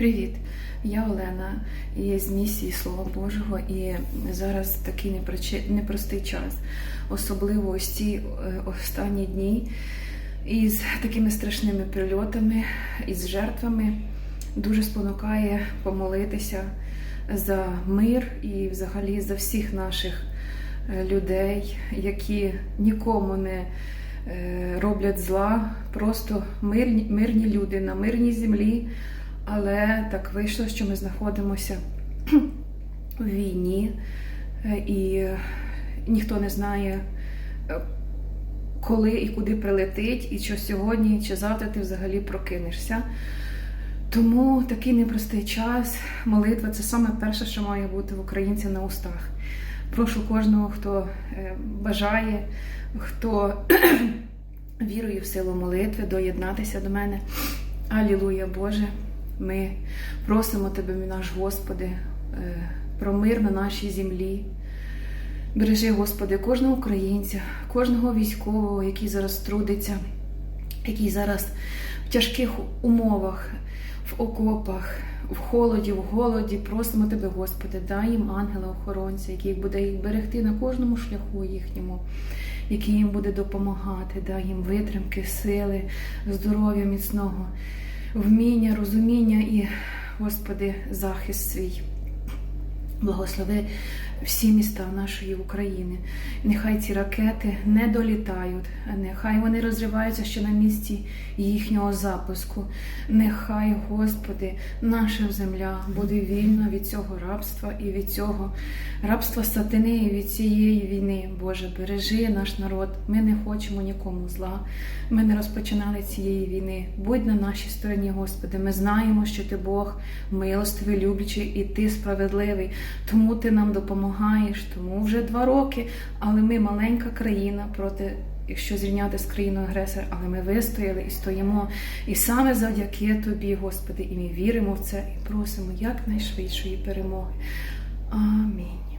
Привіт, я Олена і з місії Слова Божого. І зараз такий непростий час, особливо ось ці е, останні дні із такими страшними прильотами, із жертвами. Дуже спонукає помолитися за мир і взагалі за всіх наших е, людей, які нікому не е, роблять зла, просто мирні, мирні люди на мирній землі. Але так вийшло, що ми знаходимося в війні, е, і ніхто не знає, е, коли і куди прилетить, і що сьогодні чи завтра ти взагалі прокинешся. Тому такий непростий час, молитва це саме перше, що має бути в українця на устах. Прошу кожного, хто е, бажає, хто вірує в силу молитви, доєднатися до мене. Алілуя Боже! Ми просимо Тебе, мій наш Господи, е, про мир на нашій землі. Бережи, Господи, кожного українця, кожного військового, який зараз трудиться, який зараз в тяжких умовах, в окопах, в холоді, в голоді. Просимо Тебе, Господи, дай їм ангела-охоронця, який буде їх берегти на кожному шляху їхньому, який їм буде допомагати, дай їм витримки, сили, здоров'я міцного вміння, розуміння і, Господи, захист свій. Благослови всі міста нашої України. Нехай ці ракети не долітають, нехай вони розриваються ще на місці їхнього запуску. Нехай, Господи, наша земля буде вільна від цього рабства і від цього рабства сатани, і від цієї війни. Боже, бережи наш народ. Ми не хочемо нікому зла. Ми не розпочинали цієї війни. Будь на нашій стороні, Господи. Ми знаємо, що Ти Бог милостивий, люблячий, і Ти справедливий. Тому Ти нам допомагаєш. Тому вже два роки, але ми маленька країна проти. Якщо зрівняти з країною агресора, але ми вистояли і стоїмо. І саме завдяки Тобі, Господи, і ми віримо в це і просимо якнайшвидшої перемоги. Амінь.